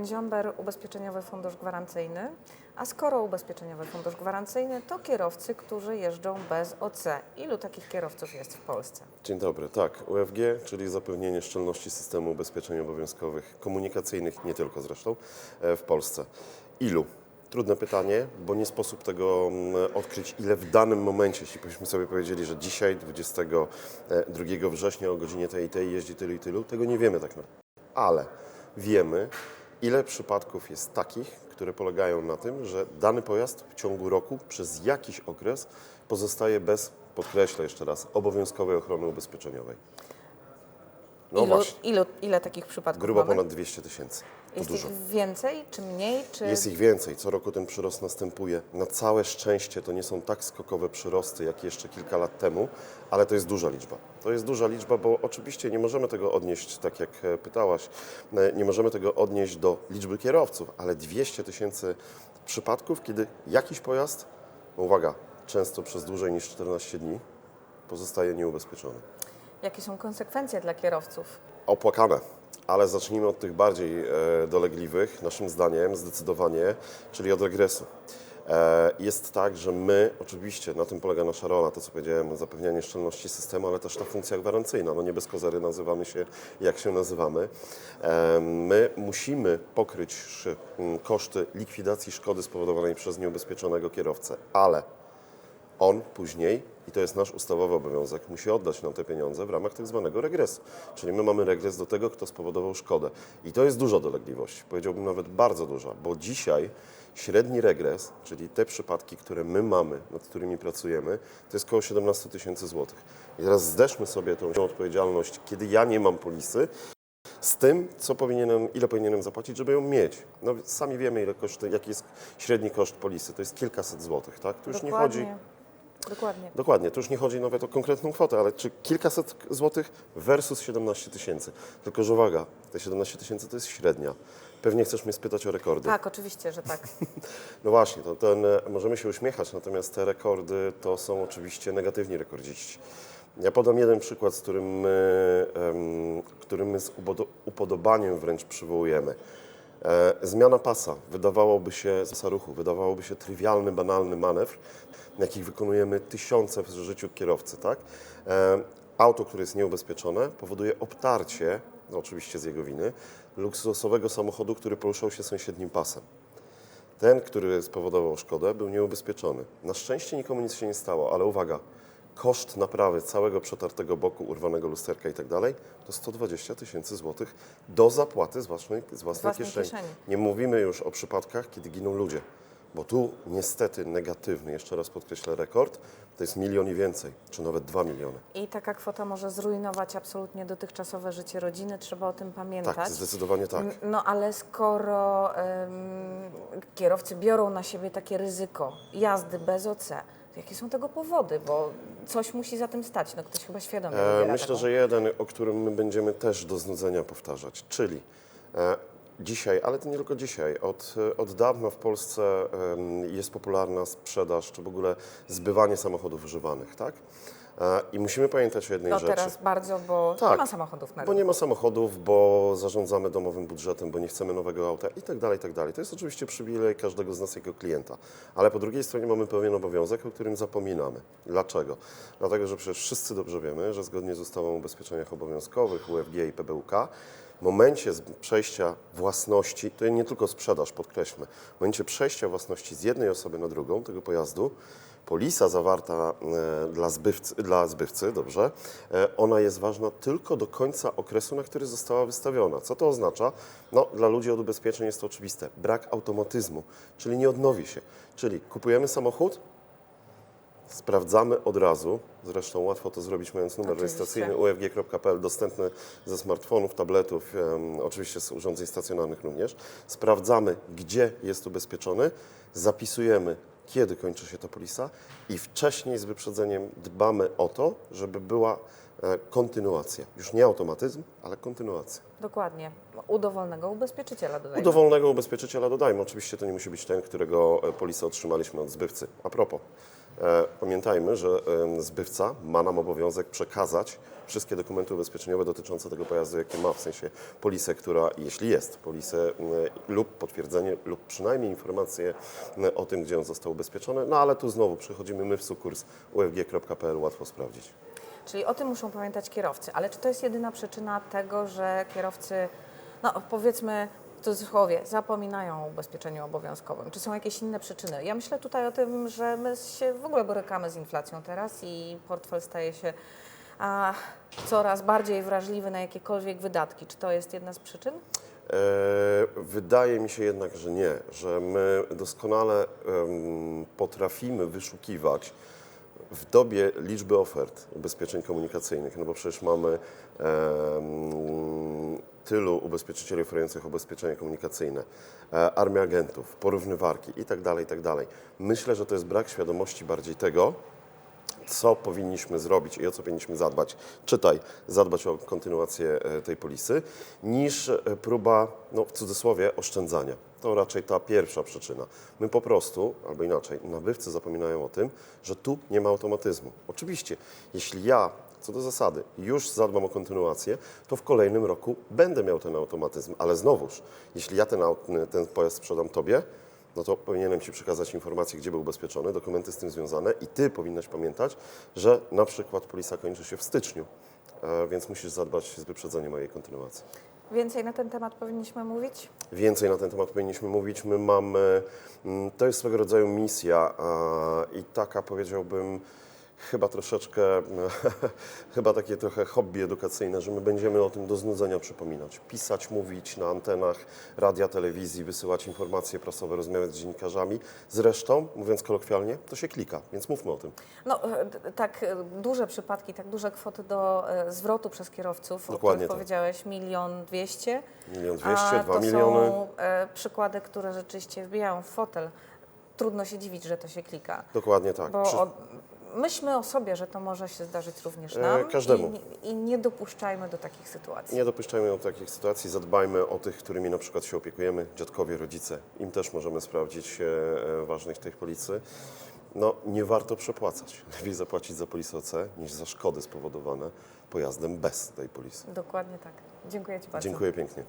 Jan Ziomber, Ubezpieczeniowy Fundusz Gwarancyjny. A skoro Ubezpieczeniowy Fundusz Gwarancyjny, to kierowcy, którzy jeżdżą bez OC. Ilu takich kierowców jest w Polsce? Dzień dobry. Tak, UFG, czyli zapewnienie szczelności systemu ubezpieczeń obowiązkowych komunikacyjnych, nie tylko zresztą, e, w Polsce. Ilu? Trudne pytanie, bo nie sposób tego mm, odkryć, ile w danym momencie, jeśli byśmy sobie powiedzieli, że dzisiaj, 22 września o godzinie tej i tej jeździ tylu i tylu, tego nie wiemy tak naprawdę. Ale wiemy, ile przypadków jest takich, które polegają na tym, że dany pojazd w ciągu roku przez jakiś okres pozostaje bez, podkreślę jeszcze raz, obowiązkowej ochrony ubezpieczeniowej. No ilu, właśnie, ilu, ile takich przypadków grubo mamy? ponad 200 tysięcy. Jest dużo. ich więcej, czy mniej, czy... Jest ich więcej, co roku ten przyrost następuje. Na całe szczęście to nie są tak skokowe przyrosty, jak jeszcze kilka lat temu, ale to jest duża liczba. To jest duża liczba, bo oczywiście nie możemy tego odnieść, tak jak e, pytałaś, e, nie możemy tego odnieść do liczby kierowców, ale 200 tysięcy przypadków, kiedy jakiś pojazd, no uwaga, często przez dłużej niż 14 dni, pozostaje nieubezpieczony. Jakie są konsekwencje dla kierowców? opłakane. Ale zacznijmy od tych bardziej e, dolegliwych, naszym zdaniem zdecydowanie, czyli od regresu. E, Jest tak, że my, oczywiście, na tym polega nasza rola, to co powiedziałem, zapewnianie szczelności systemu, ale też ta funkcja gwarancyjna. No nie bez kozery nazywamy się, jak się nazywamy. E, My musimy pokryć koszty likwidacji szkody spowodowanej przez nieubezpieczonego kierowcę, ale on później, i to jest nasz ustawowy obowiązek, musi oddać nam te pieniądze w ramach tak zwanego regresu. Czyli my mamy regres do tego, kto spowodował szkodę. I to jest duża dolegliwość, powiedziałbym nawet bardzo duża, bo dzisiaj średni regres, czyli te przypadki, które my mamy, nad którymi pracujemy, to jest około 17 tysięcy złotych. I teraz zderzmy sobie tą odpowiedzialność, kiedy ja nie mam polisy, z tym, co powinienem, ile powinienem zapłacić, żeby ją mieć. No, sami wiemy, ile koszty, jaki jest średni koszt polisy. To jest kilkaset złotych, tak? Tu już nie chodzi... Dokładnie. Dokładnie. Tu już nie chodzi nawet o konkretną kwotę, ale czy kilkaset złotych versus 17 tysięcy. Tylko, że uwaga, te 17 tysięcy to jest średnia. Pewnie chcesz mnie spytać o rekordy. Tak, oczywiście, że tak. No właśnie, to ten, e, możemy się uśmiechać, natomiast te rekordy to są oczywiście negatywni rekordziści. Ja podam jeden przykład, z którym my, em, który my z upodobaniem wręcz przywołujemy. E, zmiana pasa wydawałoby się, z ruchu, wydawałoby się trywialny, banalny manewr, jakich wykonujemy tysiące w życiu kierowcy, tak? E, auto, które jest nieubezpieczone, powoduje obtarcie, no oczywiście z jego winy, luksusowego samochodu, który poruszał się sąsiednim pasem. Ten, który spowodował szkodę, był nieubezpieczony. Na szczęście nikomu nic się nie stało, ale uwaga, koszt naprawy całego przetartego boku, urwanego lusterka i tak dalej, to 120 tysięcy złotych do zapłaty z własnej, z własnej, własnej kieszeni. kieszeni. Nie mówimy już o przypadkach, kiedy giną ludzie, bo tu niestety negatywny, jeszcze raz podkreślę rekord, to jest milion i więcej, czy nawet dwa miliony. I taka kwota może zrujnować absolutnie dotychczasowe życie rodziny, trzeba o tym pamiętać. Tak, zdecydowanie tak. No ale skoro em, kierowcy biorą na siebie takie ryzyko jazdy bez OC, to jakie są tego powody? Bo coś musi za tym stać. No ktoś chyba świadomie E, Myślę, taką. że jeden, o którym my będziemy też do znudzenia powtarzać, czyli e, dzisiaj, ale to nie tylko dzisiaj, od, od dawna w Polsce jest popularna sprzedaż, czy w ogóle zbywanie samochodów używanych, tak? E, I musimy pamiętać o jednej No rzeczy. teraz bardzo, bo Tak. nie ma samochodów na Bo rynku. nie ma samochodów, bo zarządzamy domowym budżetem, bo nie chcemy nowego auta i tak dalej, i tak dalej. To jest oczywiście przywilej każdego z nas jako klienta. Ale po drugiej stronie mamy pewien obowiązek, o którym zapominamy. Dlaczego? Dlatego, że przecież wszyscy dobrze wiemy, że zgodnie z ustawą o ubezpieczeniach obowiązkowych, UFG i PBUK, momencie przejścia własności, to nie tylko sprzedaż, podkreślmy, w momencie przejścia własności z jednej osoby na drugą tego pojazdu, Polisa zawarta e, dla zbywcy, dla zbywcy dobrze, e, ona jest ważna tylko do końca okresu, na który została wystawiona. Co to oznacza? No, dla ludzi od ubezpieczeń jest to oczywiste. Brak automatyzmu, czyli nie odnowi się. Czyli kupujemy samochód, sprawdzamy od razu, zresztą łatwo to zrobić mając numer Oczywiście. rejestracyjny ufg.pl, dostępny ze smartfonów, tabletów, em, oczywiście z urządzeń stacjonarnych również. Sprawdzamy, gdzie jest ubezpieczony, zapisujemy, kiedy kończy się ta polisa i wcześniej z wyprzedzeniem dbamy o to, żeby była e, kontynuacja. Już nie automatyzm, ale kontynuacja. Dokładnie. U dowolnego ubezpieczyciela U dodajmy. dowolnego ubezpieczyciela dodajmy. Oczywiście to nie musi być ten, którego e, polisę otrzymaliśmy od zbywcy. A propos, Pamiętajmy, że zbywca ma nam obowiązek przekazać wszystkie dokumenty ubezpieczeniowe dotyczące tego pojazdu, jakie ma, w sensie polisę, która, jeśli jest, polisę lub potwierdzenie, lub przynajmniej informację o tym, gdzie on został ubezpieczony. No ale tu znowu przychodzimy my w sukurs ufg.pl, łatwo sprawdzić. Czyli o tym muszą pamiętać kierowcy. Ale czy to jest jedyna przyczyna tego, że kierowcy, no powiedzmy w cudzysłowie, zapominają o ubezpieczeniu obowiązkowym? Czy są jakieś inne przyczyny? Ja myślę tutaj o tym, że my się w ogóle borykamy z inflacją teraz i portfel staje się a, coraz bardziej wrażliwy na jakiekolwiek wydatki. Czy to jest jedna z przyczyn? E, Wydaje mi się jednak, że nie, że my doskonale em, potrafimy wyszukiwać w dobie liczby ofert ubezpieczeń komunikacyjnych, no bo przecież mamy em, tylu ubezpieczycieli oferujących ubezpieczenia komunikacyjne, e, armię agentów, porównywarki itd., itd. Myślę, że to jest brak świadomości bardziej tego, co powinniśmy zrobić i o co powinniśmy zadbać, czytaj, zadbać o kontynuację e, tej polisy, niż e, próba, no w cudzysłowie, oszczędzania. To raczej ta pierwsza przyczyna. My po prostu, albo inaczej, nabywcy zapominają o tym, że tu nie ma automatyzmu. Oczywiście, jeśli ja, co do zasady, już zadbam o kontynuację, to w kolejnym roku będę miał ten automatyzm, ale znowuż, jeśli ja ten, ten pojazd sprzedam Tobie, no to powinienem Ci przekazać informację, gdzie był ubezpieczony, dokumenty z tym związane i Ty powinnaś pamiętać, że na przykład polisa kończy się w styczniu, e, więc musisz zadbać z wyprzedzeniem mojej kontynuacji. Więcej na ten temat powinniśmy mówić? Więcej na ten temat powinniśmy mówić. My mamy, mm, to jest swego rodzaju misja i taka powiedziałbym chyba troszeczkę, chyba takie trochę hobby edukacyjne, że my będziemy o tym do znudzenia przypominać. Pisać, mówić na antenach radia, telewizji, wysyłać informacje prasowe, rozmawiać z dziennikarzami. Zresztą, mówiąc kolokwialnie, to się klika, więc mówmy o tym. No, e, tak e, duże przypadki, tak duże kwoty do e, zwrotu przez kierowców, o Dokładnie których tak. powiedziałeś, milion dwieście. Milion dwieście, dwa to miliony. są e, przykłady, które rzeczywiście wbijają w fotel. Trudno się dziwić, że to się klika. Dokładnie tak. Bo Przy- o, myślmy o sobie, że to może się zdarzyć również E, nam. każdemu. I, I nie dopuszczajmy do takich sytuacji. Nie dopuszczajmy do takich sytuacji, zadbajmy o tych, którymi na przykład się opiekujemy, dziadkowie, rodzice. Im też możemy sprawdzić e, e, ważność tej polisy. No, nie warto przepłacać. Lepiej zapłacić za polisę OC niż za szkody spowodowane pojazdem bez tej polisy. Dokładnie tak. Dziękuję Ci bardzo. Dziękuję pięknie.